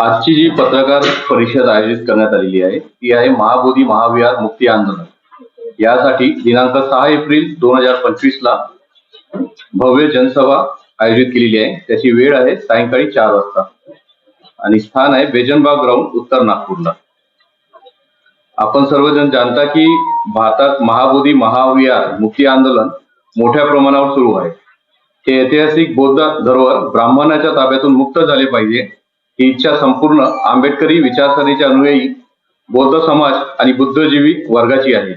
आजची जी पत्रकार परिषद आयोजित करण्यात आलेली आहे ती आहे महाबोधी महाविहार मुक्ती आंदोलन. यासाठी दिनांक सहा एप्रिल दोन हजार पंचवीस ला भव्य जनसभा आयोजित केलेली आहे. त्याची वेळ आहे सायंकाळी चार वाजता. आणि स्थान आहे बेजनबाग ग्राउंड उत्तर नागपूरला. आपण सर्वजण जाणता की भारतात महाबोधी महाविहार मुक्ती आंदोलन मोठ्या प्रमाणावर सुरू आहे. हे ऐतिहासिक बौद्ध धरोहर ब्राह्मणाच्या ताब्यातून मुक्त झाले पाहिजे. ही इच्छा संपूर्ण आंबेडकरी विचारसरणीच्या अनुयायी बौद्ध समाज आणि बुद्धजीवी वर्गाची आहे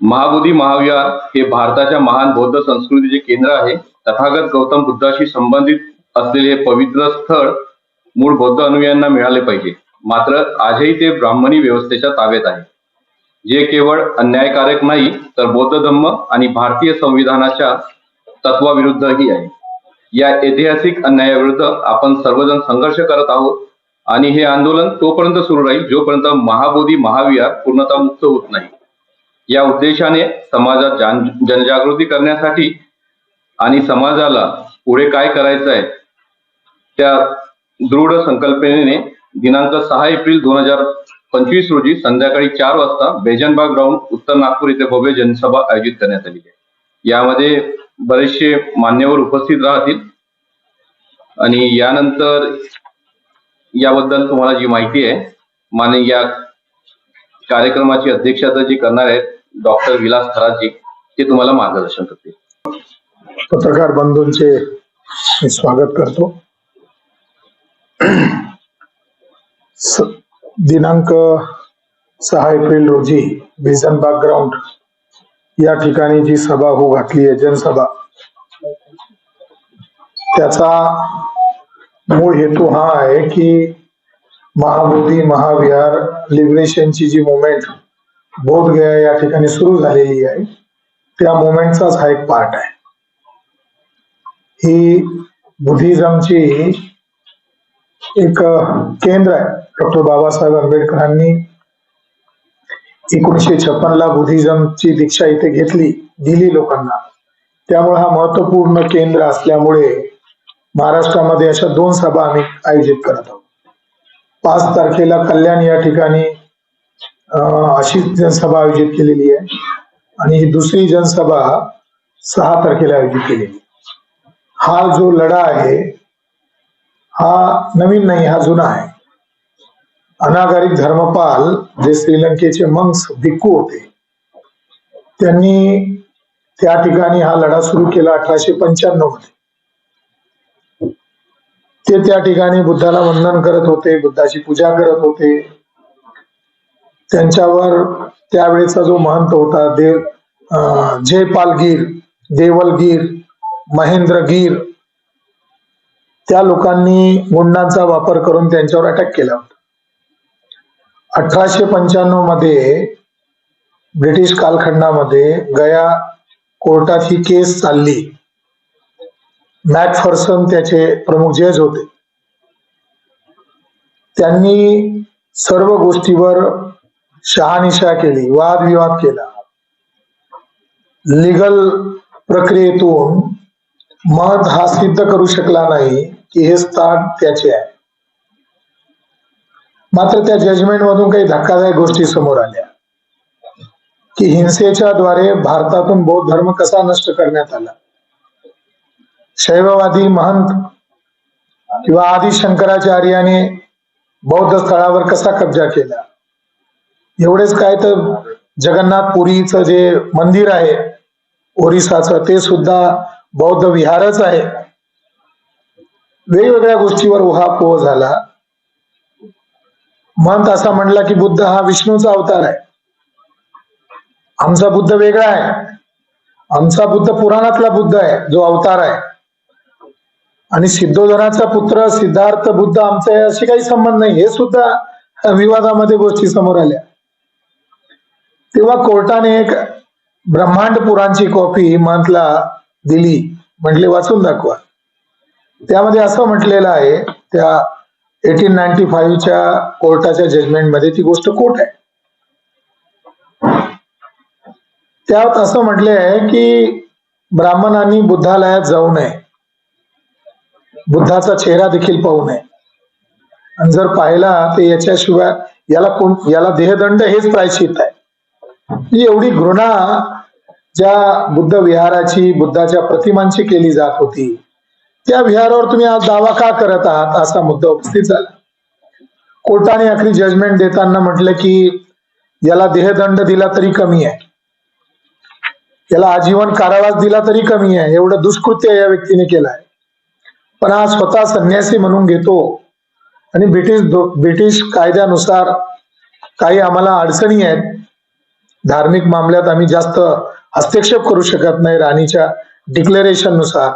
महाबोधी महाविहार हे भारताच्या महान बौद्ध संस्कृतीचे केंद्र आहे. तथागत गौतम बुद्धाशी संबंधित असलेले हे पवित्र स्थळ मूळ बौद्ध अनुयायांना मिळाले पाहिजे. मात्र आजही ते ब्राह्मणी व्यवस्थेच्या ताब्यात आहे. जे केवळ अन्यायकारक नाही तर बौद्ध धम्म आणि भारतीय संविधानाच्या तत्वाविरुद्धही आहे. या ऐतिहासिक अन्यायाविरुद्ध आपण सर्वजण संघर्ष करत आहोत. आणि हे आंदोलन तोपर्यंत सुरू राहील जोपर्यंत महाबोधी महाविहार पूर्णतः मुक्त होत नाही. या उद्देशाने समाजात जनजागृती करण्यासाठी आणि समाजाला पुढे काय करायचं आहे त्या दृढ संकल्पनेने दिनांक सहा एप्रिल दोन हजार पंचवीस रोजी संध्याकाळी चार वाजता बेजनबाग ग्राउंड उत्तर नागपूर येथे भव्य जनसभा आयोजित करण्यात आली आहे. यामध्ये बरेचसे मान्यवर उपस्थित राहतील. आणि यानंतर याबद्दल तुम्हाला जी माहिती आहे माने या कार्यक्रमाची अध्यक्षता जी करणार आहेत डॉक्टर विलास थराजी ते तुम्हाला मार्गदर्शन करतील. पत्रकार बंधूंचे मी स्वागत करतो. दिनांक सहा एप्रिल रोजी विजन ग्राउंड या ठिकाणी जी सभा हो घातली आहे जनसभा त्याचा मूळ हेतू हा आहे की महाबोधी महाविहार लिबरेशनची जी मुवमेंट बोधगया या ठिकाणी सुरू झालेली आहे त्या मुवमेंटचाच हा एक पार्ट आहे. ही बुद्धिझमची एक केंद्र आहे. डॉक्टर बाबासाहेब आंबेडकरांनी एकोणीसशे छप्पन ला बुद्धिझमची दीक्षा इथे घेतली दिली लोकांना. त्यामुळे हा महत्त्वपूर्ण केंद्र असल्यामुळे महाराष्ट्रामध्ये अशा दोन सभा आम्ही आयोजित करत आहोत. पाच तारखेला कल्याण या ठिकाणी अं, अशीच जनसभा आयोजित केलेली आहे. आणि ही दुसरी जनसभा सहा तारखेला आयोजित केलेली आहे. हा जो लढा आहे हा नवीन नाही हा जुना आहे. अनागारिक धर्मपाल जे श्रीलंकेचे मंग्स भिक्खू होते त्यांनी त्या ठिकाणी हा लढा सुरू केला अठराशे पंच्याण्णवमध्ये. ते त्या ठिकाणी बुद्धाला वंदन करत होते बुद्धाची पूजा करत होते. त्यांच्यावर त्यावेळेचा जो महंत होता देव जयपालगीर देवलगीर महेंद्रगीर त्या लोकांनी गुंडांचा वापर करून त्यांच्यावर अटॅक केला होता. अठराशे पंच्याण्णवमध्ये ब्रिटिश कालखंडामध्ये गया कोर्टात ही केस चालली. मॅकफर्सन त्याचे प्रमुख जज होते. त्यांनी सर्व गोष्टीवर शहानिशा केली वादविवाद केला. लिगल प्रक्रियेतून मत हा सिद्ध करू शकला नाही की हे स्थान त्याचे आहे. मात्र त्या जजमेंट मधून काही धक्कादायक गोष्टी समोर आल्या. की हिंसेच्या द्वारे भारतातून बौद्ध धर्म कसा नष्ट करण्यात आला? शैववादी महंत किंवा आदि शंकराचार्याने बौद्ध स्थळावर कसा कब्जा केला? एवढेच काय तर जगन्नाथ पुरीचं जे मंदिर आहे ओरिसाचं ते सुद्धा बौद्ध विहारच आहे. वेगवेगळ्या गोष्टीवर उहापोह झाला. मंत असा म्हणला की बुद्ध हा विष्णूचा अवतार आहे. आमचा बुद्ध वेगळा आहे. आमचा बुद्ध पुराणातला बुद्ध आहे जो अवतार आहे. आणि सिद्धोधनाचा पुत्र सिद्धार्थ बुद्ध आमचा आहे अशी काही संबंध नाही. हे सुद्धा विवादामध्ये गोष्टी समोर आल्या. तेव्हा कोर्टाने एक ब्रह्मांड पुराणची कॉपी मंथला दिली. म्हटले वाचून दाखवा. त्यामध्ये असं म्हटलेलं आहे त्या एटीन नाईन्टी फाईव्हच्या कोर्टाच्या जजमेंटमध्ये ती गोष्ट कोट आहे. त्यात असं म्हटले आहे की ब्राह्मणांनी बुद्धालयात जाऊ नये. बुद्धाचा चेहरा देखील पाहू नये. आणि जर पाहिला तर याच्याशिवाय याला कोण याला देहदंड हेच प्रायश्चित आहे. ही एवढी घृणा ज्या बुद्ध विहाराची बुद्धाच्या प्रतिमांची केली जात होती त्या विहारावर तुम्ही आज दावा का करत आहात? असा मुद्दा उपस्थित झाला. कोर्टाने आखरी जजमेंट देताना म्हटलं की याला देहदंड दिला तरी कमी आहे. याला आजीवन कारावास दिला तरी कमी आहे. एवढं दुष्कृत्य या व्यक्तीने केलं आहे. पण हा स्वतः संन्यासी म्हणून घेतो. आणि ब्रिटिश ब्रिटिश कायद्यानुसार काही आम्हाला अडचणी आहेत. धार्मिक मामल्यात आम्ही जास्त हस्तक्षेप करू शकत नाही. राणीच्या डिक्लेरेशननुसार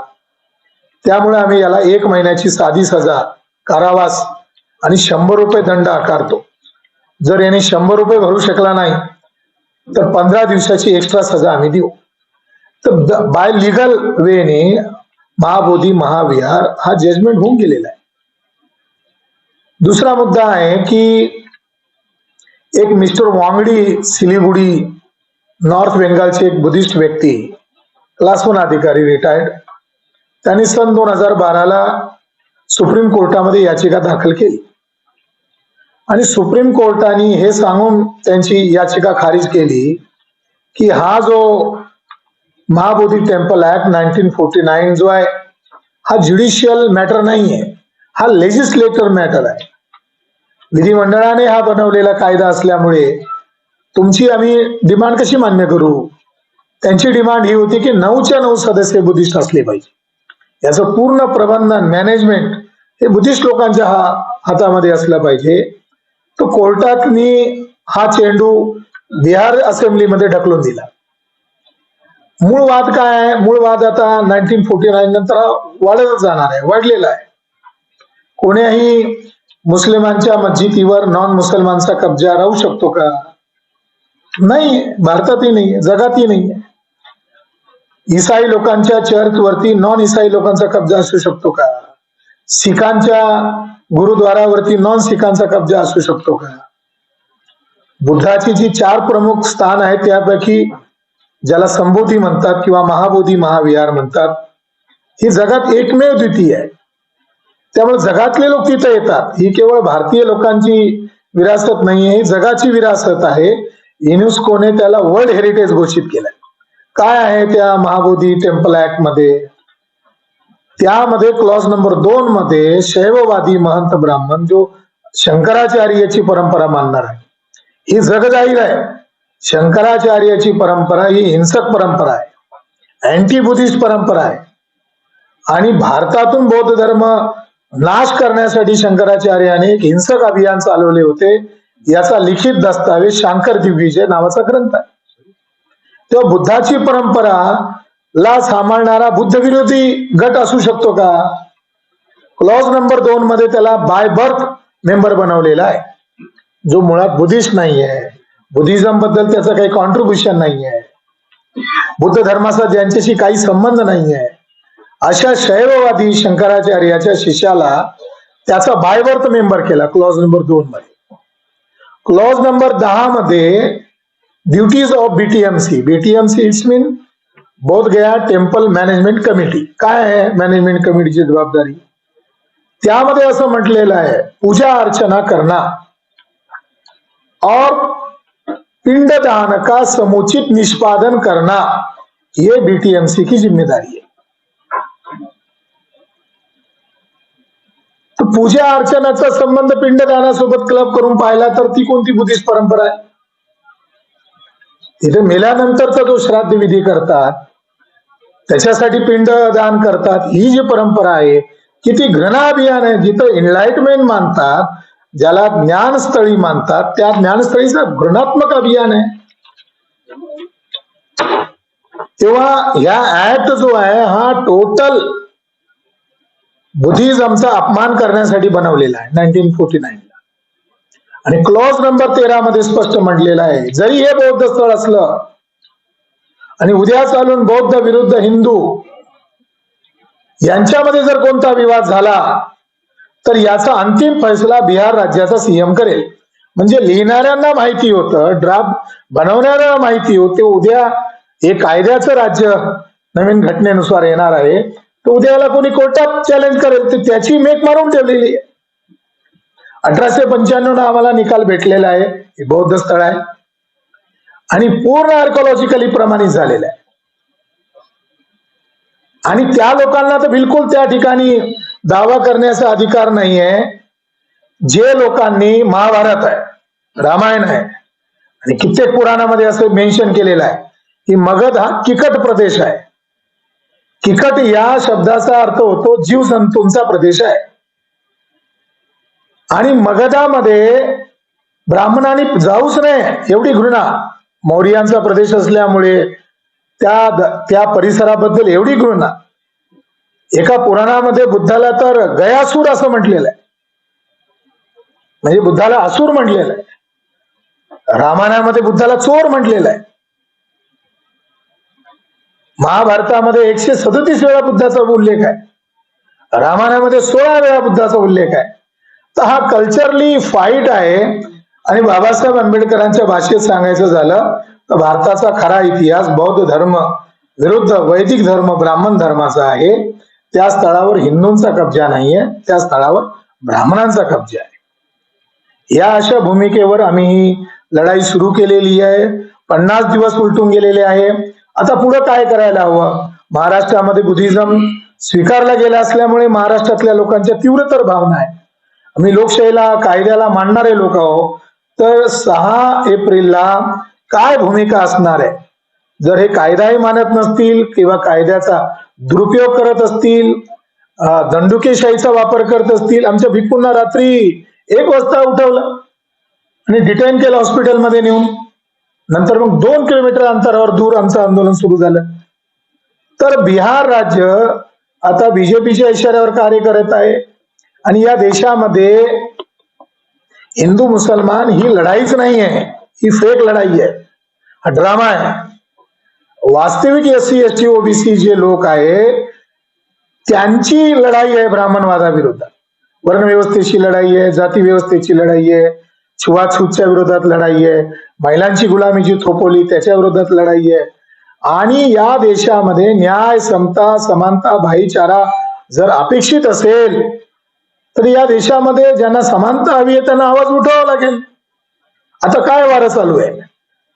त्यामुळे आम्ही याला एक महिन्याची साधी सजा कारावास आणि शंभर रुपये दंड आकारतो. जर याने शंभर रुपये भरू शकला नाही तर पंधरा दिवसाची एक्स्ट्रा सजा आम्ही देऊ. तर बाय लिगल वेने महाबोधी महाविहार हा जजमेंट होऊन गेलेला आहे. दुसरा मुद्दा आहे की एक मिस्टर वांगडी सिलिगुडी नॉर्थ बेंगालचे एक बुद्धिस्ट व्यक्ती क्लास वन अधिकारी रिटायर्ड त्यांनी सन दोन हजार बाराला सुप्रीम कोर्टामध्ये याचिका दाखल केली. आणि सुप्रीम कोर्टाने हे सांगून त्यांची याचिका खारिज केली की हा जो Mahabodhi temple act nineteen forty nine जो आहे हा ज्युडिशियल मॅटर नाही आहे हा लेजिस्लेटर मॅटर आहे. विधिमंडळाने हा बनवलेला कायदा असल्यामुळे तुमची आम्ही डिमांड कशी मान्य करू? त्यांची डिमांड ही होती की नऊच्या नऊ सदस्य बुद्धिस्ट असले पाहिजे. याचं पूर्ण प्रबंधन मॅनेजमेंट हे बुद्धिस्ट लोकांच्या हा हातामध्ये असलं पाहिजे. तो कोर्टातनी हा चेंडू बिहार असेंब्लीमध्ये ढकलून दिला. मूळ वाद काय आहे? मूळ वाद आता नाईन्टीन फोर्टी नाईन नंतर वाढतच जाणार आहे वाढलेला आहे. कोण्याही मुस्लिमांच्या मस्जिदीवर नॉन मुसलमानचा कब्जा राहू शकतो का? नाही भारतातही नाही जगातही नाही. इसाई लोकांच्या चर्च वरती नॉन इसाई लोकांचा कब्जा असू शकतो का? सिखांच्या गुरुद्वारावरती नॉन सिखांचा कब्जा असू शकतो का? बुद्धाची जी चार प्रमुख स्थान आहेत त्यापैकी ज्याला संबोधी म्हणतात किंवा महाबोधी महाविहार म्हणतात ही जगात एकमेव द्वितीय आहे. त्यामुळे जगातले लोक तिथे येतात. ही केवळ भारतीय लोकांची विरासत नाही ही जगाची विरासत आहे. युनेस्कोने त्याला वर्ल्ड हेरिटेज घोषित केलंय. काय आहे त्या महाबोधी टेम्पल ऍक्टमध्ये? त्यामध्ये क्लॉज नंबर दोन मध्ये शैववादी महंत ब्राह्मण जो शंकराचार्याची परंपरा मानणार आहे. ही जगजाहीर आहे. शंकराचार्याची परंपरा ही हिंसक परंपरा आहे. अँटी बुद्धिस्ट परंपरा आहे. आणि भारतातून बौद्ध धर्म नाश करण्यासाठी शंकराचार्याने एक हिंसक अभियान चालवले होते. याचा लिखित दस्तावेज शांकर दिग्विजय नावाचा ग्रंथ आहे. तेव्हा बुद्धाची परंपरा ला सांभाळणारा बुद्ध विरोधी गट असू शकतो का? क्लॉज नंबर दोन मध्ये त्याला बाय बर्थ मेंबर बनवलेला आहे. जो मुळात बुद्धिस्ट नाही आहे बुद्धिझमबद्दल त्याचं काही कॉन्ट्रीब्युशन नाही आहे बुद्ध धर्माचा ज्यांच्याशी काही संबंध नाही आहे अशा शैववादी शंकराचार्याच्या शिष्याला त्याचा बायबर्थ मेंबर केला क्लॉज नंबर दोन मध्ये. क्लॉज नंबर दहा मध्ये duties of BTMC BTMC it's mean Bodh Gaya temple management committee काय आहे मॅनेजमेंट कमिटीची जबाबदारी त्यामध्ये असं म्हटलेलं आहे पूजा अर्चना करना और पिंडदान का समुचित निष्पादन करना ये बीटीएमसी की ज़िम्मेदारी है तर पूजा अर्चनाचा संबंध पिंडदानासोबत क्लब करून पाहिला तर ती कोणती बुद्धिस्ट परंपरा आहे तिथे मेल्यानंतरचा जो श्राद्ध विधी करतात त्याच्यासाठी पिंड दान करतात ही जी परंपरा आहे किती घृणा अभियान आहे जिथं एनलाइटमेंट मानतात ज्याला ज्ञानस्थळी मानतात त्या ज्ञानस्थळीचं घृणात्मक अभियान आहे. तेव्हा ह्या ऍक्ट जो आहे हा टोटल बुद्धिझमचा अपमान करण्यासाठी बनवलेला आहे नाईन्टीन फोर्टी नाईन आणि क्लॉज नंबर तेरा मध्ये स्पष्ट म्हटलेलं आहे. जरी हे बौद्ध स्थळ असलं आणि उद्या चालून बौद्ध विरुद्ध हिंदू यांच्यामध्ये जर कोणता विवाद झाला तर याचा अंतिम फैसला बिहार राज्याचा सीएम करेल. म्हणजे लिहिणाऱ्यांना माहिती होतं ड्राफ्ट बनवणाऱ्यांना माहिती होते उद्या हे कायद्याचं राज्य नवीन घटनेनुसार येणार आहे. तर उद्याला कोणी कोर्टात चॅलेंज करेल तर त्याची मेक मारून ठेवलेली आहे. अठराशे पंच्याण्णव आम्हाला निकाल भेटलेला आहे. हे बौद्ध स्थळ आहे. आणि पूर्ण आर्कोलॉजिकली प्रमाणित झालेलं आहे. आणि त्या लोकांना तर बिलकुल त्या ठिकाणी दावा करण्याचा अधिकार नाहीये. जे लोकांनी महाभारत आहे रामायण आहे आणि कित्येक पुराणामध्ये असं मेन्शन केलेलं आहे की मगध हा किकट प्रदेश आहे. किकट या शब्दाचा अर्थ होतो जीव संतूंचा प्रदेश आहे. आणि मगधामध्ये ब्राह्मणांनी जाऊच नाही एवढी घृणा. मौर्यांचा प्रदेश असल्यामुळे त्या त्या परिसराबद्दल एवढी घृणा. एका पुराणामध्ये बुद्धाला तर गयासूर असं म्हटलेलं आहे. म्हणजे बुद्धाला असूर म्हटलेलं आहे. रामायणामध्ये बुद्धाला चोर म्हटलेलं आहे. महाभारतामध्ये एकशे सदतीस वेळा बुद्धाचा उल्लेख आहे. रामायणामध्ये सोळा वेळा बुद्धाचा उल्लेख आहे. तर हा कल्चरली फाईट आहे. आणि बाबासाहेब आंबेडकरांच्या भाषेत सांगायचं झालं तर भारताचा खरा इतिहास बौद्ध धर्म विरुद्ध वैदिक धर्म ब्राह्मण धर्माचा आहे. त्या स्थळावर हिंदूंचा कब्जा नाहीये त्या स्थळावर ब्राह्मणांचा कब्जा आहे. या अशा भूमिकेवर आम्ही ही लढाई सुरू केलेली आहे. पन्नास दिवस उलटून गेलेले आहे. आता पुढे काय करायला हवं? महाराष्ट्रामध्ये बुद्धिझम स्वीकारला गेला असल्यामुळे महाराष्ट्रातल्या लोकांच्या तीव्रतर भावना आहे आम्ही लोकशाहीला कायद्याला मानणारे लोक आहोत. तर सहा एप्रिलला काय भूमिका असणार आहे? जर हे कायदाही मानत नसतील किंवा कायद्याचा दुरुपयोग करत असतील दंडुकेशाहीचा वापर करत असतील आमच्या भिक्कूंना रात्री एक वाजता उठवलं आणि डिटेन केलं हॉस्पिटलमध्ये नेऊन. नंतर मग दोन किलोमीटर अंतरावर दूर आमचं आंदोलन सुरू झालं. तर बिहार राज्य आता बीजेपीच्या इशाऱ्यावर कार्य करत आहे. आणि या देशामध्ये हिंदू मुसलमान ही लढाईच नाही आहे. ही फेक लढाई आहे. हा ड्रामा आहे. वास्तविक S C S T OBC जे लोक आहे त्यांची लढाई आहे ब्राह्मणवादाविरोधात वर्णव्यवस्थेची लढाई आहे जाती व्यवस्थेची लढाई आहे छुवाछूतच्या विरोधात लढाई आहे महिलांची गुलामी जी थोपवली त्याच्या विरोधात लढाई आहे. आणि या देशामध्ये न्याय समता समानता भाईचारा जर अपेक्षित असेल तर या देशामध्ये ज्यांना समानता हवी आहे त्यांना आवाज उठवावा लागेल. आता काय वारं चालू आहे?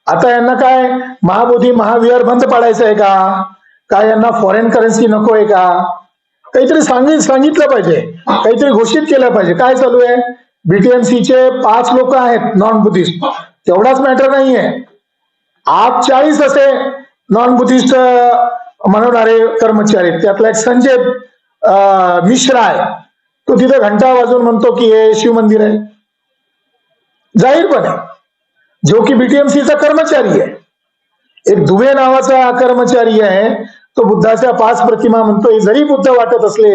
आता यांना काय महाबोधी महाविहार बंद पाडायचं आहे का? काय यांना फॉरेन करन्सी नको आहे का? काहीतरी सांगित सांगितलं पाहिजे. काहीतरी घोषित केलं पाहिजे. काय चालू आहे? बीटीएमसीचे चे पाच लोक आहेत नॉन बुद्धिस्ट तेवढाच मॅटर नाहीये आज चाळीस असे नॉन बुद्धिस्ट म्हणवणारे कर्मचारी त्यातला एक संजय मिश्रा आहे. तो तिथे घंटा वाजून म्हणतो की हे शिवमंदिर आहे. जाहीरपणे जो की बीटीएमसीचा कर्मचारी आहे. एक दुबे नावाचा कर्मचारी आहे. तो बुद्धाच्या पाच प्रतिमा म्हणतो हे जरी बुद्ध वाटत असले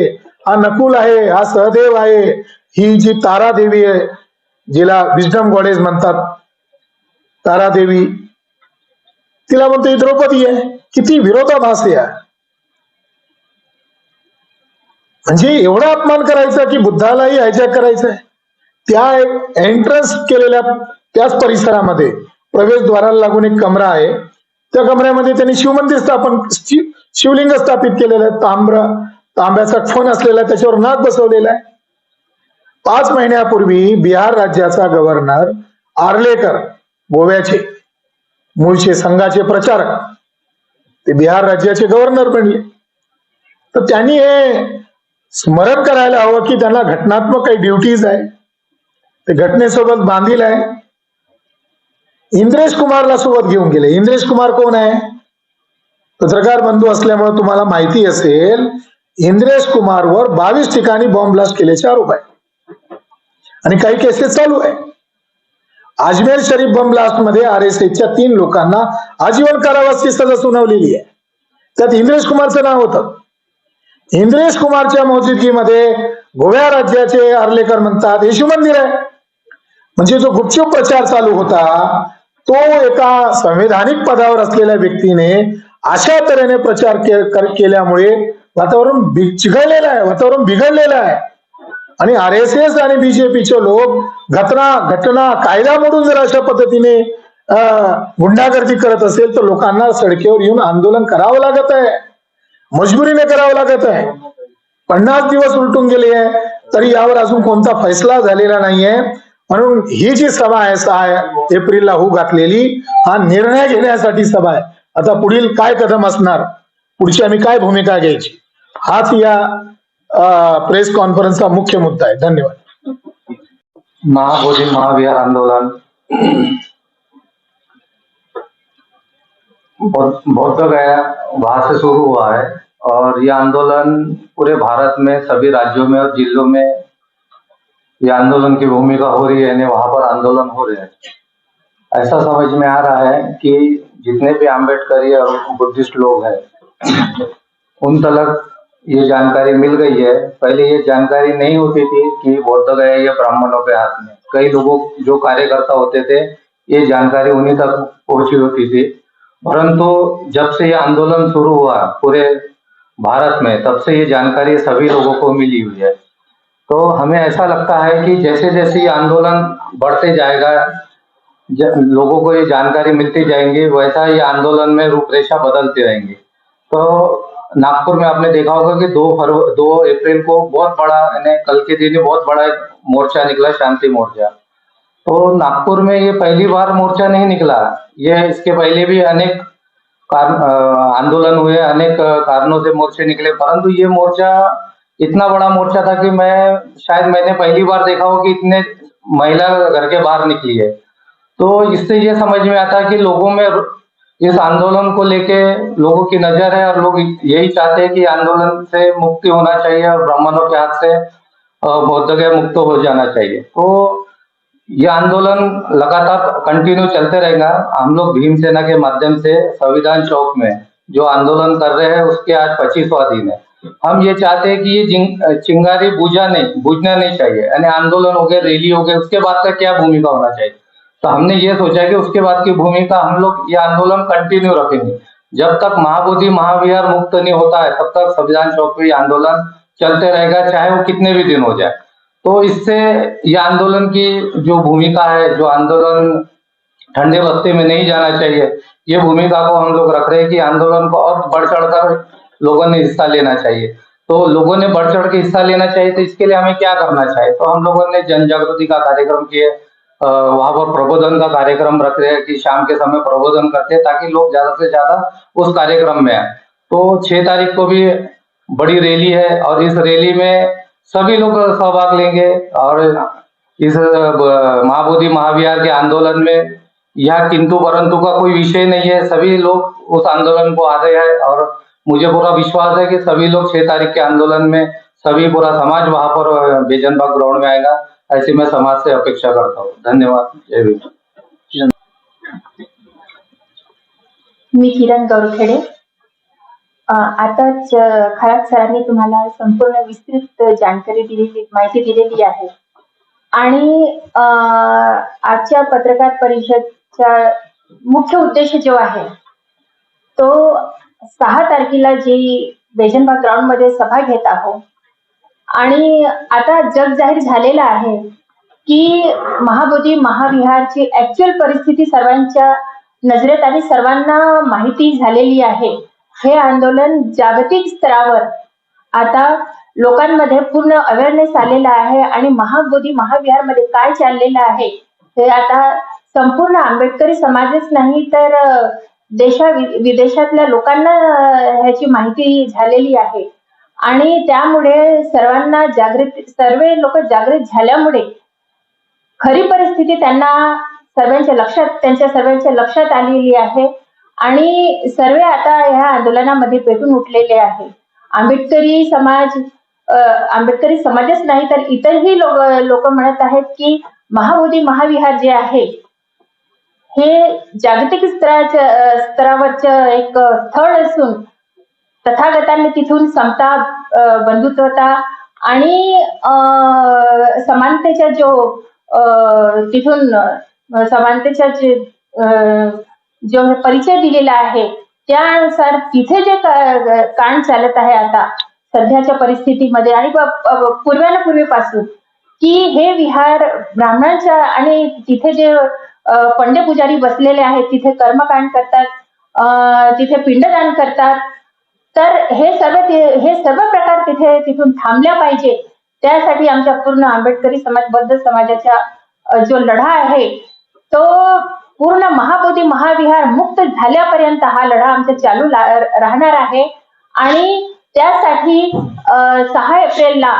हा नकुल आहे हा सहदेव आहे ही जी तारा देवी आहे जिला विजडम गॉडेज म्हणतात तारा देवी. तिला म्हणतो ही द्रौपदी आहे. किती विरोधाभास आहे म्हणजे एवढा अपमान करायचा की बुद्धालाही हायजॅक करायचा आहे त्या एंट्रन्स केलेल्या त्याच परिसरामध्ये प्रवेशद्वाराला लागून एक कमरा आहे. त्या कमऱ्यामध्ये त्यांनी शिवमंदिर स्थापन शि- शिवलिंग स्थापित केलेलं आहे. तांब्र तांब्याचा फोन असलेला आहे, त्याच्यावर नाक बसवलेला आहे. पाच महिन्यापूर्वी बिहार राज्याचा गव्हर्नर आर्लेकर गोव्याचे मूळचे संघाचे प्रचारक ते बिहार राज्याचे गव्हर्नर बनले. तर त्यांनी हे स्मरण करायला हवं की त्यांना घटनात्मक काही ड्युटीज आहे. ते घटनेसोबत बांधील आहे. इंद्रेश कुमारला सोबत घेऊन गेले. इंद्रेश कुमार कोण आहे? पत्रकार बंधू असल्यामुळे तुम्हाला माहिती असेल इंद्रेश कुमारवर बावीस ठिकाणी बॉम्ब ब्लास्ट केल्याचे आरोप आहे. आणि काही केसेस चालू आहे. अजमेर शरीफ बॉम्ब ब्लास्टमध्ये आर एस एसच्या तीन लोकांना आजीवन कारावासची सजा सुनावलेली आहे. त्यात इंद्रेश कुमारचं नाव होतं. इंद्रेश कुमारच्या मौजूदगीमध्ये गोव्या राज्याचे आर्लेकर म्हणतात हे शिवमंदिर आहे. म्हणजे जो गुपचूप प्रचार चालू होता तो एका संवैधानिक पदावर असलेल्या व्यक्तीने अशा तऱ्हेने प्रचार के- कर- केल्यामुळे वातावरण बि- चिघळलेलं आहे वातावरण बिघडलेलं आहे. आणि आर एस एस आणि बीजेपीचे लोक घटना घटना कायदा मोडून जर अशा पद्धतीने गुंडागर्दी करत असेल तर लोकांना सडकेवर येऊन आंदोलन करावं लागत आहे. मजबुरीने करावं लागत आहे. पन्नास दिवस उलटून गेले आहे तरी यावर अजून कोणता फैसला झालेला नाहीये. म्हणून ही जी सभा आहे सहा एप्रिलला होऊ घातलेली हा निर्णय घेण्यासाठी सभा आहे. आता पुढील काय कदम असणार? पुढची आम्ही काय भूमिका घ्यायची? हाच या प्रेस कॉन्फरन्सचा मुख्य मुद्दा आहे. धन्यवाद. महाबोधि महाविहार आंदोलन. बौद्ध बौद्ध गया वहाँ से शुरू हुआ है और ये आंदोलन पूरे भारत में, सभी राज्यों में और जिलों में ये आंदोलन की भूमिका हो रही है, यानी वहाँ पर आंदोलन हो रहे हैं। ऐसा समझ में आ रहा है कि जितने भी आम्बेडकरी और बुद्धिस्ट लोग हैं, उन तलक ये जानकारी मिल गई है। पहले ये जानकारी नहीं होती थी कि बौद्ध गया ये ब्राह्मणों के हाथ में। कई लोगों, जो कार्यकर्ता होते थे, ये जानकारी उन्हीं तक पहुँची होती थी। परंतु जब से ये आंदोलन शुरू हुआ पूरे भारत में, तब से ये जानकारी सभी लोगों को मिली हुई है। तो हमें ऐसा लगता है कि जैसे जैसे ये आंदोलन बढ़ते जाएगा लोगों को ये जानकारी मिलती जाएँगी, वैसा ये आंदोलन में रूपरेखा बदलती रहेंगी। तो नागपुर में आपने देखा होगा कि दो फरवरी दो अप्रैल को बहुत बड़ा, यानी कल के दिन बहुत बड़ा एक मोर्चा निकला, शांति मोर्चा। तो नागपुर में ये पहली बार मोर्चा नहीं निकला। ये इसके पहले भी अनेक आंदोलन हुए, अनेक कारणों से मोर्चे निकले, परंतु ये मोर्चा इतना बड़ा मोर्चा था कि मैं, शायद मैंने पहली बार देखा हो कि इतने महिला घर के बाहर निकली है। तो इससे ये समझ में आता है कि लोगों में इस आंदोलन को लेके लोगों की नज़र है और लोग यही चाहते हैं कि आंदोलन से मुक्ति होना चाहिए और ब्राह्मणों के हाथ से बौद्ध गया मुक्त हो जाना चाहिए। तो ये आंदोलन लगातार कंटिन्यू चलते रहेगा। हम लोग भीमसेना के माध्यम से संविधान चौक में जो आंदोलन कर रहे हैं, उसके आज पच्चीसवा दिन है। हम ये चाहते हैं कि ये चिंगारी बुझा नहीं, बुझना नहीं चाहिए, यानी आंदोलन हो गए रैली हो गए उसके बाद का क्या भूमिका होना चाहिए? तो हमने ये सोचा कि उसके बाद की भूमिका हम लोग ये आंदोलन कंटिन्यू रखेंगे। जब तक महाबोधि, महाविहार मुक्त नहीं होता है, तब तक संविधान चौक पर आंदोलन चलते रहेगा, चाहे वो कितने भी दिन हो जाए। तो इससे ये आंदोलन की जो भूमिका है, जो आंदोलन ठंडे बस्ते में नहीं जाना चाहिए, ये भूमिका को हम लोग रख रहे हैं कि आंदोलन को और बढ़ चढ़कर लोगों ने हिस्सा लेना चाहिए। तो लोगों ने बढ़ चढ़ के हिस्सा लेना चाहिए तो इसके लिए हमें क्या करना चाहिए? तो हम लोगों ने जन जागृति का कार्यक्रम किए वहाँ पर प्रबोधन का कार्यक्रम रख रहे हैं कि शाम के समय प्रबोधन करते हैं, ताकि लोग ज़्यादा से ज़्यादा उस कार्यक्रम में आए। तो छह तारीख को भी बड़ी रैली है और इस रैली में सभी लोग सहभाग लेंगे और इस महाबोधि महाविहार के आंदोलन में यह किंतु परंतु का कोई विषय नहीं है। सभी लोग उस आंदोलन को आ रहे हैं और मुझे पूरा विश्वास है कि सभी लोग छह तारीख के आंदोलन में सभी पूरा समाज वहाँ पर अ, बेजनबाग ग्राउंड में आएगा। ऐसी मैं समाज से अपेक्षा करता हूँ। धन्यवाद। जय भीम। मी किरण गौरखेडे। आताच खरात सरांनी तुम्हाला संपूर्ण विस्तृत जानकारी दिलेली माहिती दिलेली आहे. आणि आजच्या पत्रकार परिषदचा मुख्य उद्देश जो आहे तो सहा तारखेला जी बेजनबाग ग्राउंडमध्ये सभा घेत आहोत. आणि आता जग जाहीर झालेलं आहे की महाबोधी महाविहारची ऍक्च्युअल परिस्थिती सर्वांच्या नजरेत आणि सर्वांना माहिती झालेली आहे. हे आंदोलन जागतिक स्तरावर आता लोकांमध्ये पूर्ण अवेअरनेस आलेला आहे आणि महाबोधी महाविहारमध्ये काय चाललेलं आहे हे आता संपूर्ण आंबेडकरी समाजच नाही तर देशा विदेशातल्या लोकांना ह्याची माहिती झालेली आहे. आणि त्यामुळे सर्वांना जागृत सर्व लोक जागृत झाल्यामुळे खरी परिस्थिती त्यांना सर्वांच्या लक्षात त्यांच्या सर्वांच्या लक्षात आलेली आहे. आणि सर्व आता ह्या आंदोलनामध्ये पेटून उठलेले आहे आंबेडकरी समाज आंबेडकरी समाजच नाही तर इतरही लोक लोक म्हणत आहेत की महाबोधी महाविहार जे आहे हे जागतिक स्तराच्या स्तरावरचं एक स्थळ असून तथागतांनी तिथून समता बंधुत्वता आणि अ, समानतेच्या जो अ, तिथून समानतेच्या जे जो हे परिचय दिलेला आहे त्यानुसार तिथे जे का- कान चालत आहे आता सध्याच्या परिस्थितीमध्ये आणि प- पूर्वीपासून की हे विहार ब्राह्मणांच्या आणि तिथे जे पंडे पुजारी बसलेले आहेत तिथे कर्मकांड करतात तिथे पिंडदान करतात तर हे सर्व हे सर्व प्रकार तिथे तिथून थांबल्या पाहिजे. त्यासाठी आमच्या पूर्ण आंबेडकरी समाजबद्ध समाजाचा जो लढा आहे तो पूर्ण महाबोधी महाविहार मुक्त झाल्यापर्यंत हा लढा आमचा चालू राहणार आहे. आणि त्यासाठी सहा एप्रिलला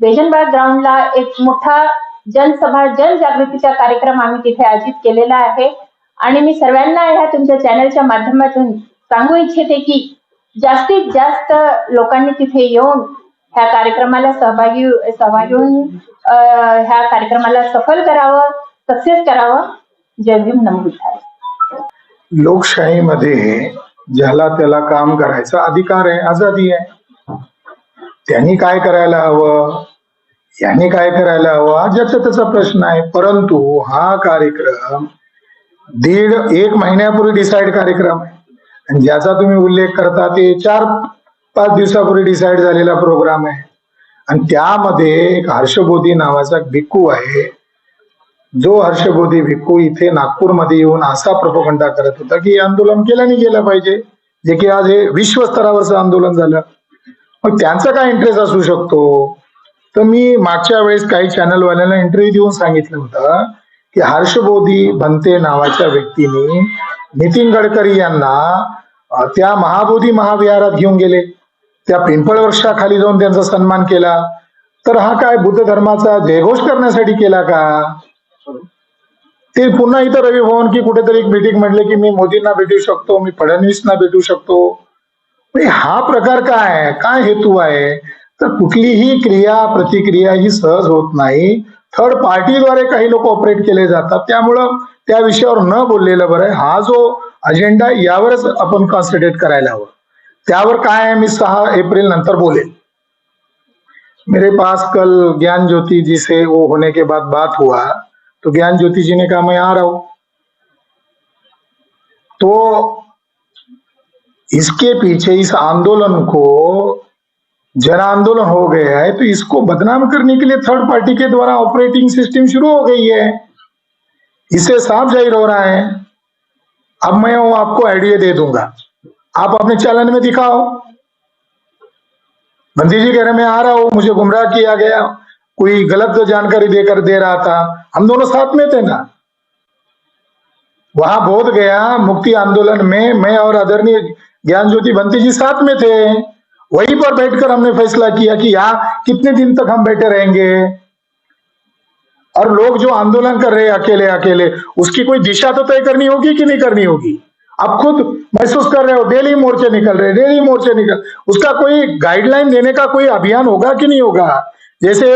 बेजनबाग ग्राउंडला एक मोठा जनसभा जनजागृतीचा कार्यक्रम आम्ही तिथे आयोजित केलेला आहे. आणि मी सर्वांना ह्या तुमच्या चॅनलच्या माध्यमातून सांगू इच्छिते की जास्तीत जास्त लोकांनी तिथे येऊन ह्या कार्यक्रमाला सहभागी सहभागी होऊन ह्या कार्यक्रमाला सफल करावं सक्सेस करावं. जयभीम लोकशाहीमध्ये ज्याला त्याला काम करायचा अधिकार आहे आझादी आहे. त्यांनी काय करायला हवं? यांनी काय करायला हवं? हा ज्याचा त्याचा प्रश्न आहे. परंतु हा कार्यक्रम दीड एक महिन्यापूर्वी डिसाईड कार्यक्रम आहे. आणि ज्याचा तुम्ही उल्लेख करता ते चार पाच दिवसापूर्वी डिसाईड झालेला प्रोग्राम आहे. आणि त्यामध्ये एक हर्षबोधी नावाचा एक भिक्खू आहे. जो हर्षबोधी भिक्खू इथे नागपूरमध्ये येऊन असा प्रपोगंडा करत होता की हे आंदोलन केलं गेलं पाहिजे जे की आज हे विश्वस्तरावरचं आंदोलन झालं. मग त्यांचा काय इंटरेस्ट असू शकतो? तर मी मागच्या वेळेस काही चॅनलवाल्यांना इंटरव्ह्यू देऊन सांगितलं होतं की हर्षबोधी भंते नावाच्या व्यक्तीने नितीन गडकरी यांना त्या महाबोधी महाविहारात घेऊन गेले. त्या पिंपळ वृक्षाखाली जाऊन त्यांचा सन्मान केला. तर हा काय बुद्ध धर्माचा जयघोष करण्यासाठी केला का? ते पुन्हा इथं रवी भवन की कुठेतरी एक मीटिंग म्हटले की मी मोदींना भेटू शकतो मी फडणवीसना भेटू शकतो. म्हणजे हा प्रकार काय काय हेतू आहे? तर कुठलीही क्रिया प्रतिक्रिया ही सहज होत नाही. थर्ड पार्टीद्वारे काही लोक ऑपरेट केले जातात. त्यामुळं त्या विषयावर न बोललेलं बरं आहे. हा जो अजेंडा यावरच आपण कॉन्सन्ट्रेट करायला हवं. त्यावर काय आहे? मी सहा एप्रिल नंतर बोलेल मेरे पास कल ज्ञान ज्योति जी से वो होने के बाद बात हुआ. तो ज्ञान ज्योति जी ने कहा, मैं आ रहा। हूँ तो इसके पीछे इस आंदोलन को, जन आंदोलन हो गया है तो इसको बदनाम करने के लिए थर्ड पार्टी के द्वारा ऑपरेटिंग सिस्टम शुरू हो गई है। इससे साफ़ ज़ाहिर हो रहा है। अब मैं वो आपको आइडिया दे दूँगा। आप अपने चैनल में दिखाओ। बंदी जी कह रहे मैं आ रहा हूँ, मुझे गुमराह किया गया। कोई गलत जानकारी देकर दे रहा था। हम दोनों साथ में थे ना। वहाँ बोध गया, मुक्ति आंदोलन में मैं और आदरणीय ज्ञान ज्योति बंती जी साथ में थे। वहीं पर बैठकर हमने फैसला किया कि यहाँ कितने दिन तक हम बैठे रहेंगे। और लोग जो आंदोलन कर रहे हैं अकेले अकेले, उसकी कोई दिशा तो तय करनी होगी कि नहीं करनी होगी? आप खुद महसूस कर रहे हो, डेली मोर्चे निकल रहे डेली मोर्चे निकल। उसका कोई गाइडलाइन देने का कोई अभियान होगा कि नहीं होगा? जैसे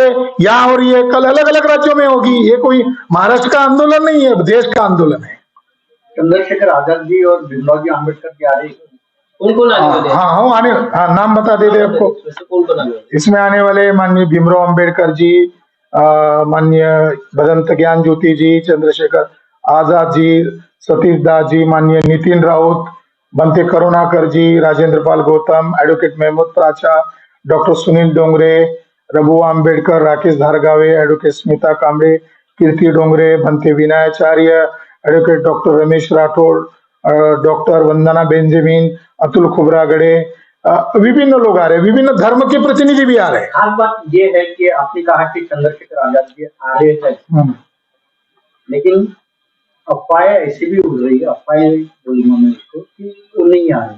यहाँ हो रही है कल अलग अलग राज्यों में होगी ये कोई महाराष्ट्र का आंदोलन नहीं है देश का आंदोलन है। चंद्रशेखर आज़ाद जी और भीमराव जी आम्बेडकर की आ रही हाँ हैं आने हाँ, नाम बता दे दे आपको। इसमें आने वाले? इसमें आने वाले माननीय भीमराव अंबेडकर जी माननीय भदंत ज्ञान ज्योति जी चंद्रशेखर आज़ाद जी सतीश दास जी माननीय नितिन राउत बनते Karunakar ji Rajendra Pal Gautam advocate Mahmood Pracha doctor Sunil Dongre Raghu Ambedkar Rakesh Dhargawe advocate Smita Kamble Kirti Dongre Bhante Vinayacharya advocate doctor Ramesh Rathod doctor Vandana Benjamin Atul Khobragade विभिन्न लोग आ रहे हैं विभिन्न धर्म के प्रतिनिधि भी आ रहे हैं। खास बात ये है कि आपने कहा कि चंद्रशेखर आज़ाद जी आ रहे हैं। हम्म। लेकिन अफवाहें ऐसी भी उड़ रही है अफवाहें बोलूँगा मैं इसको कि वो नहीं आ रहे।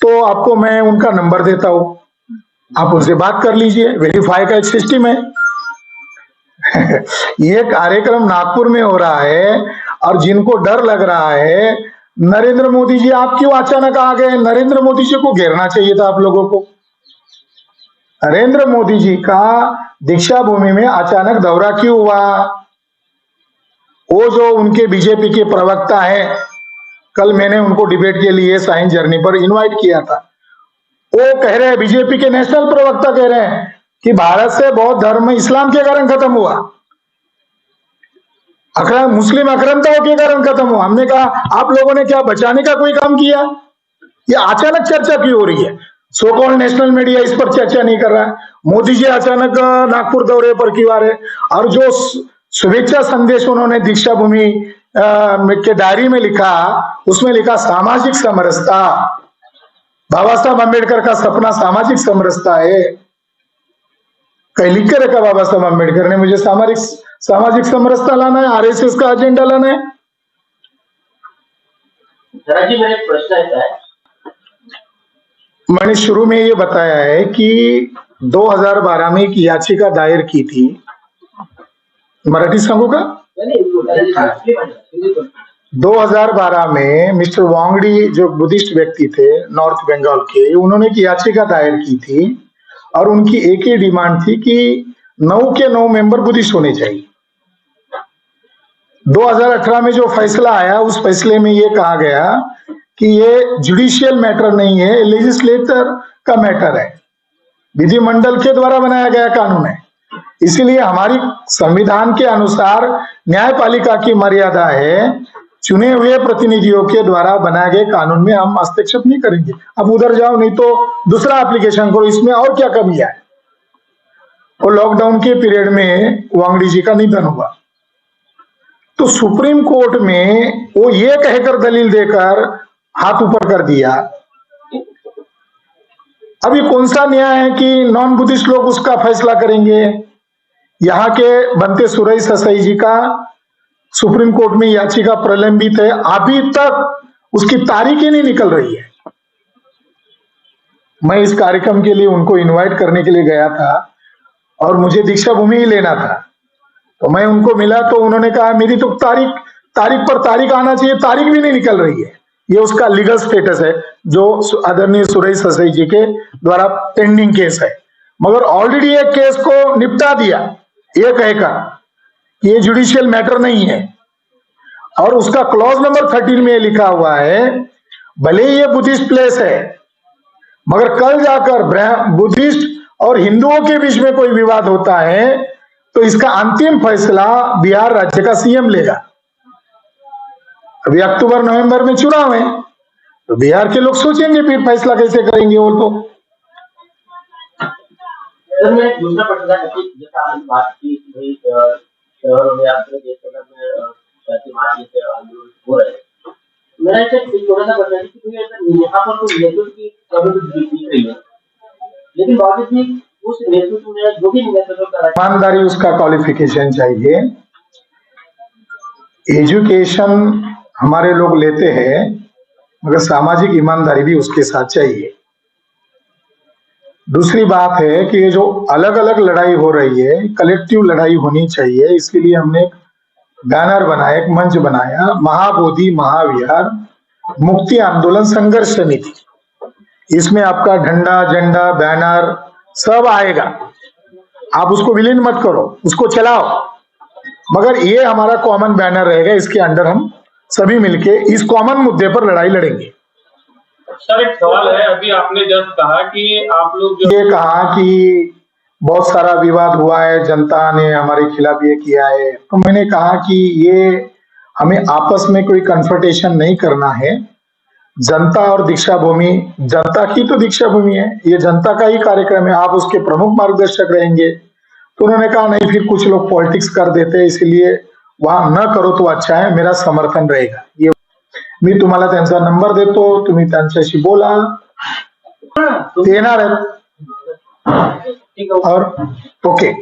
तो आपको मैं उनका नंबर देता हूँ। आप उनसे बात कर लीजिए वेरीफाई का एक सिस्टम है। ये कार्यक्रम नागपुर में हो रहा है और जिनको डर लग रहा है, नरेंद्र मोदी जी, आप क्यों अचानक आ गए? नरेंद्र मोदी जी को घेरना चाहिए था आप लोगों को। नरेंद्र मोदी जी का दीक्षा भूमि में अचानक दौरा क्यों हुआ? वो जो उनके बीजेपी के प्रवक्ता है, कल मैंने उनको डिबेट के लिए साइंस जर्नी पर इनवाइट किया था। वो कह रहे हैं, बीजेपी के नेशनल प्रवक्ता कह रहे हैं कि भारत से बौद्ध धर्म इस्लाम के कारण खत्म हुआ। अक्रम, मुस्लिम अक्रमताओं के कारण खत्म हुआ। हमने कहा, आप लोगों ने क्या बचाने का कोई काम किया? ये अचानक चर्चा क्यों हो रही है? सो कॉल नेशनल मीडिया इस पर चर्चा नहीं कर रहा है। मोदी जी अचानक नागपुर दौरे पर क्यों आ रहे और जो शुभेच्छा संदेश उन्होंने दीक्षा भूमि के डायरी में लिखा, उसमें लिखा, सामाजिक समरसता। बाबा साहब अंबेडकर का सपना सामाजिक समरसता है। कहीं लिख के रखा बाबा साहब अंबेडकर ने मुझे सामाजिक सामाजिक समरसता लाना है आरएसएस का एजेंडा लाना है। जी मेरा प्रश्न ऐसा है। मैंने शुरू में ये बताया है कि 2012 में एक याचिका दायर की थी। मराठी सांगू का? नहीं, नहीं, हिंदी में, 2012 में मिस्टर वांगडी जो बुद्धिस्ट व्यक्ति थे नॉर्थ बंगाल के उन्होंने एक याचिका दायर की थी और उनकी एक ही डिमांड थी कि नौ के नौ मेंबर बुद्धिस्ट होने चाहिए। 2018 में जो फैसला आया उस फैसले में ये कहा गया कि ये जुडिशियल मैटर नहीं है लेजिस्लेटर का मैटर है। विधिमंडल के द्वारा बनाया गया कानून है। इसीलिए हमारी संविधान के अनुसार न्यायपालिका की मर्यादा है चुने हुए प्रतिनिधियों के द्वारा बनाए गए कानून में हम हस्तक्षेप नहीं करेंगे। अब उधर जाओ, नहीं तो दूसरा एप्लीकेशन करो, इसमें और क्या कमी है? और लॉकडाउन के पीरियड में वांगड़ी जी का निधन हुआ। तो सुप्रीम कोर्ट में वो ये कहकर दलील देकर हाथ ऊपर कर दिया। अभी कौन सा न्याय है कि नॉन बुद्धिस्ट लोग उसका फैसला करेंगे? यहाँ के बनते सुरई ससाई जी का सुप्रीम कोर्ट में याचिका प्रलंबित है। अभी तक उसकी तारीख ही नहीं निकल रही है। मैं इस कार्यक्रम के लिए उनको इनवाइट करने के लिए गया था और मुझे दीक्षा भूमि ही लेना था। तो मैं उनको मिला तो उन्होंने कहा, मेरी तो तारीख तारीख पर तारीख आना चाहिए। तारीख भी नहीं निकल रही है। ये उसका लीगल स्टेटस है, जो आदरणीय सुरेश ससई जी के द्वारा पेंडिंग केस है। मगर ऑलरेडी एक केस को निपटा दिया, ये कहकर। ये जुडिशियल मैटर नहीं है। और उसका क्लॉज नंबर थर्टीन में लिखा हुआ है, भले ही ये बुद्धिस्ट प्लेस है, मगर कल जाकर बुद्धिस्ट और हिंदुओं के बीच में कोई विवाद होता है तो इसका अंतिम फैसला बिहार राज्य का सीएम लेगा। अभी अक्टूबर, नवंबर में चुनाव है तो बिहार के लोग सोचेंगे फिर फैसला कैसे करेंगे वो तो। दूसरा प्रश्न था कि जैसा आपने बात की कि भाई अ, शहरों में आपके देश के अंदर में अ, जाति मार जैसे आंदोलन हो रहे हैं। मेरा एक एक छोटा सा प्रश्न है कि भाई अगर यहाँ पर तो नेतृत्व की कमी तो दिख दिख रही है लेकिन बावजूद भी उस नेतृत्व में जो भी नेतृत्व कर रहा है। ईमानदारी उसका क्वालिफिकेशन चाहिए। एजुकेशन हमारे लोग लेते हैं मगर सामाजिक ईमानदारी भी उसके साथ चाहिए। दूसरी बात है कि ये जो अलग अलग लड़ाई हो रही है कलेक्टिव लड़ाई होनी चाहिए। इसके लिए हमने बैनर बनाया, एक मंच बनाया, महाबोधि, महाविहार मुक्ति आंदोलन संघर्ष समिति। इसमें आपका झंडा झंडा बैनर सब आएगा। आप उसको विलीन मत करो, उसको चलाओ। मगर ये हमारा कॉमन बैनर रहेगा, इसके अंडर हम सभी मिलके इस कॉमन मुद्दे पर लड़ाई लड़ेंगे। सर, एक सवाल है। अभी आपने जब कहा कि आप लोग जो ये कहा कि बहुत सारा विवाद हुआ है, जनता ने हमारे खिलाफ ये किया है। तो मैंने कहा कि ये हमें आपस में कोई कन्फ्रंटेशन नहीं करना है। जनता और दीक्षा भूमि जनता की तो दीक्षा भूमि है, ये जनता का ही कार्यक्रम है, आप उसके प्रमुख मार्गदर्शक रहेंगे। तो उन्होंने कहा, नहीं, फिर कुछ लोग पॉलिटिक्स कर देते हैं इसलिए वहाँ न करो तो अच्छा है, मेरा समर्थन रहेगा। ये मी तुम्हाला त्यांचा नंबर देतो तुम्ही त्यांच्याशी बोला. ते येणार आहेत. और ओके.